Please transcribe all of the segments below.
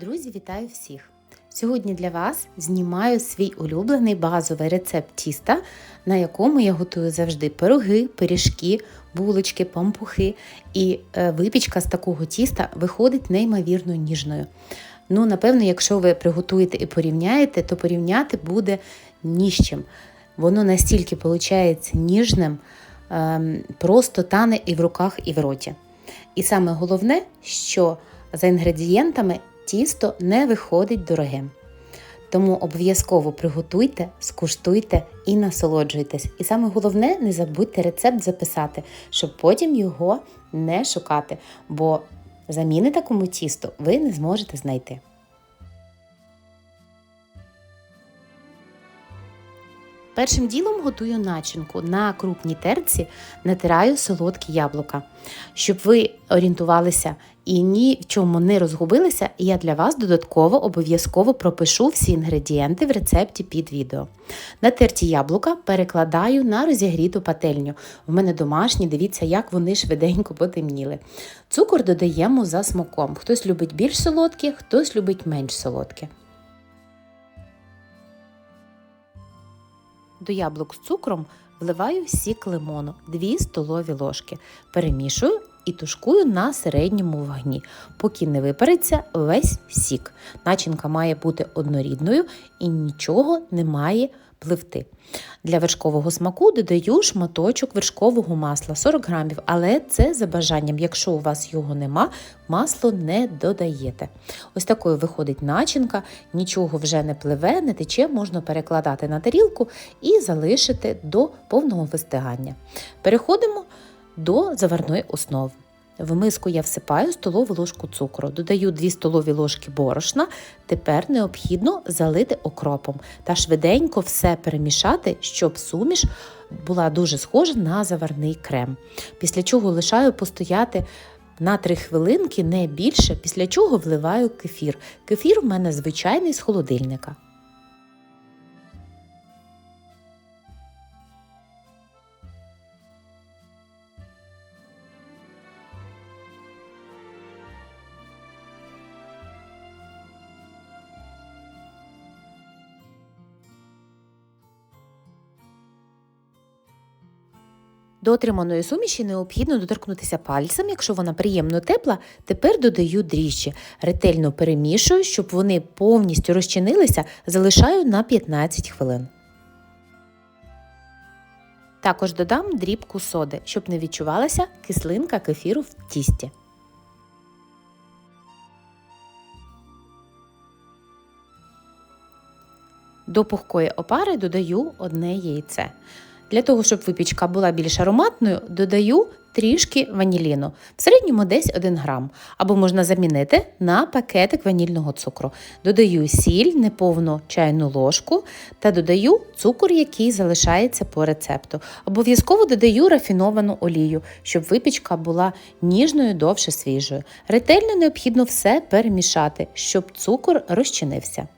Друзі, вітаю всіх! Сьогодні для вас знімаю свій улюблений базовий рецепт тіста, на якому я готую завжди пироги, пиріжки, булочки, пампухи. І е, випічка з такого тіста виходить неймовірно ніжною. Ну, напевно, якщо ви приготуєте і порівняєте, то порівняти буде ні з чим. Воно настільки виходить ніжним, ем, просто тане і в руках, і в роті. І саме головне, що за інгредієнтами тісто не виходить дорогим. Тому обов'язково приготуйте, скуштуйте і насолоджуйтесь. І саме головне, не забудьте рецепт записати, щоб потім його не шукати, бо заміни такому тісту ви не зможете знайти. Першим ділом готую начинку. На крупній терці натираю солодкі яблука. Щоб ви орієнтувалися і ні в чому не розгубилися, я для вас додатково обов'язково пропишу всі інгредієнти в рецепті під відео. Натерті яблука перекладаю на розігріту пательню. В мене домашні, дивіться, як вони швиденько потемніли. Цукор додаємо за смаком. Хтось любить більш солодкі, хтось любить менш солодкі. До яблук з цукром вливаю сік лимону 2 столові ложки. Перемішую і тушкую на середньому вогні, поки не випариться весь сік. Начинка має бути однорідною і нічого не має пливти. Для вершкового смаку додаю шматочок вершкового масла 40 грамів, але це за бажанням. Якщо у вас його нема, масло не додаєте. Ось такою виходить начинка, нічого вже не пливе, не тече, можна перекладати на тарілку і залишити до повного вистигання. Переходимо до заварної основи. В миску я всипаю столову ложку цукру, додаю 2 столові ложки борошна. Тепер необхідно залити окропом та швиденько все перемішати, щоб суміш була дуже схожа на заварний крем. Після чого лишаю постояти на 3 хвилинки, не більше, після чого вливаю кефір. Кефір у мене звичайний з холодильника. До отриманої суміші необхідно доторкнутися пальцем, якщо вона приємно тепла, тепер додаю дріжджі. Ретельно перемішую, щоб вони повністю розчинилися, залишаю на 15 хвилин. Також додам дрібку соди, щоб не відчувалася кислинка кефіру в тісті. До пухкої опари додаю одне яйце. Для того, щоб випічка була більш ароматною, додаю трішки ваніліну, в середньому десь 1 грам, або можна замінити на пакетик ванільного цукру. Додаю сіль, неповну чайну ложку та додаю цукор, який залишається по рецепту. Обов'язково додаю рафіновану олію, щоб випічка була ніжною, довше свіжою. Ретельно необхідно все перемішати, щоб цукор розчинився.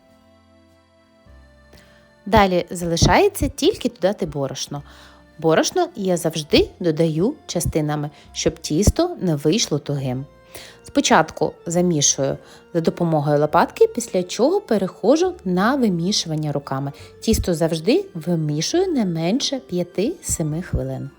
Далі залишається тільки додати борошно. Борошно я завжди додаю частинами, щоб тісто не вийшло тугим. Спочатку замішую за допомогою лопатки, після чого переходжу на вимішування руками. Тісто завжди вимішую не менше 5-7 хвилин.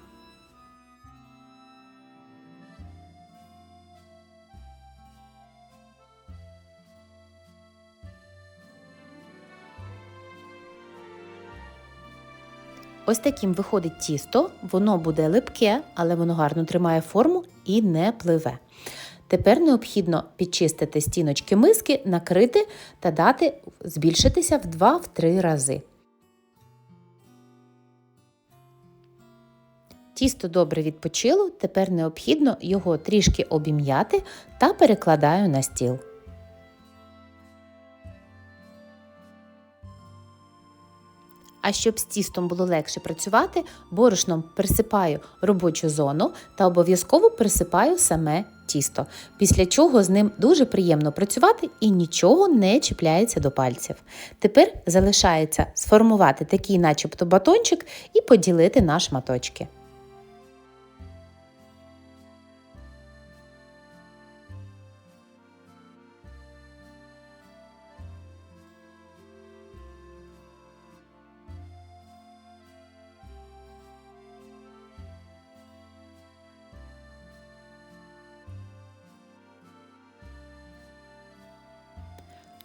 Ось таким виходить тісто, воно буде липке, але воно гарно тримає форму і не пливе. Тепер необхідно підчистити стіночки миски, накрити та дати збільшитися в 2-3 рази. Тісто добре відпочило, тепер необхідно його трішки обім'яти та перекладаю на стіл. А щоб з тістом було легше працювати, борошном присипаю робочу зону та обов'язково присипаю саме тісто, після чого з ним дуже приємно працювати і нічого не чіпляється до пальців. Тепер залишається сформувати такий, начебто, батончик і поділити на шматочки.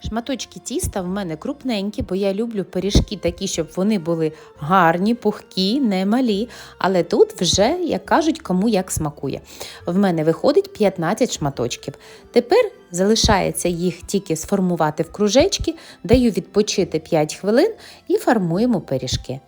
Шматочки тіста в мене крупненькі, бо я люблю пиріжки такі, щоб вони були гарні, пухкі, не малі. Але тут вже, як кажуть, кому як смакує. В мене виходить 15 шматочків. Тепер залишається їх тільки сформувати в кружечки, даю відпочити 5 хвилин і формуємо пиріжки.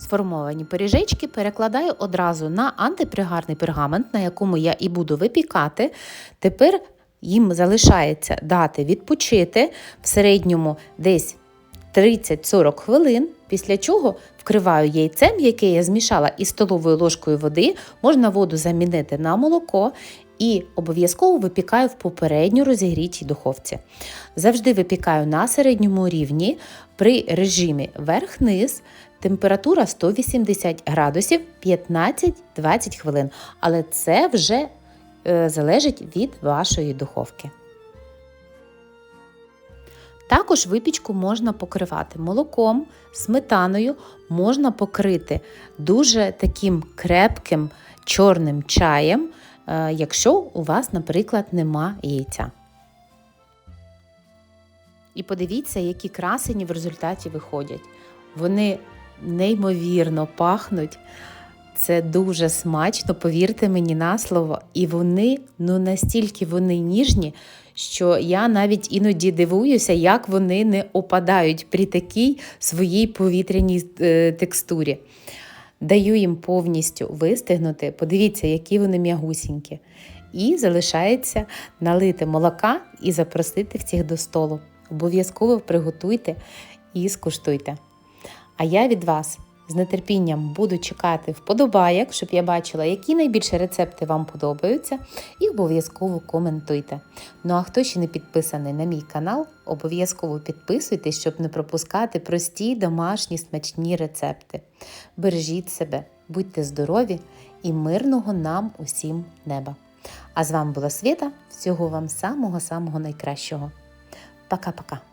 Сформовані пиріжечки перекладаю одразу на антипригарний пергамент, на якому я і буду випікати. Тепер їм залишається дати відпочити в середньому десь 30-40 хвилин, після чого вкриваю яйцем, яке я змішала із столовою ложкою води, можна воду замінити на молоко і обов'язково випікаю в попередньо розігрітій духовці. Завжди випікаю на середньому рівні при режимі верх-низ. Температура 180 градусів 15-20 хвилин. Але це вже е, залежить від вашої духовки. Також випічку можна покривати молоком, сметаною, можна покрити дуже таким крепким чорним чаєм, е, якщо у вас, наприклад, нема яйця. І подивіться, які красені в результаті виходять. Вони неймовірно пахнуть. Це дуже смачно, повірте мені на слово. І вони ну настільки вони ніжні, що я навіть іноді дивуюся, як вони не опадають при такій своїй повітряній е, текстурі. Даю їм повністю вистигнути. Подивіться, які вони м'ягусінькі. І залишається налити молока і запросити всіх до столу. Обов'язково приготуйте і скуштуйте. А я від вас з нетерпінням буду чекати вподобайок, щоб я бачила, які найбільше рецепти вам подобаються, і обов'язково коментуйте. Ну а хто ще не підписаний на мій канал, обов'язково підписуйтесь, щоб не пропускати прості домашні смачні рецепти. Бережіть себе, будьте здорові і мирного нам усім неба! А з вами була Світа. Всього вам самого-самого найкращого. Пока-пока.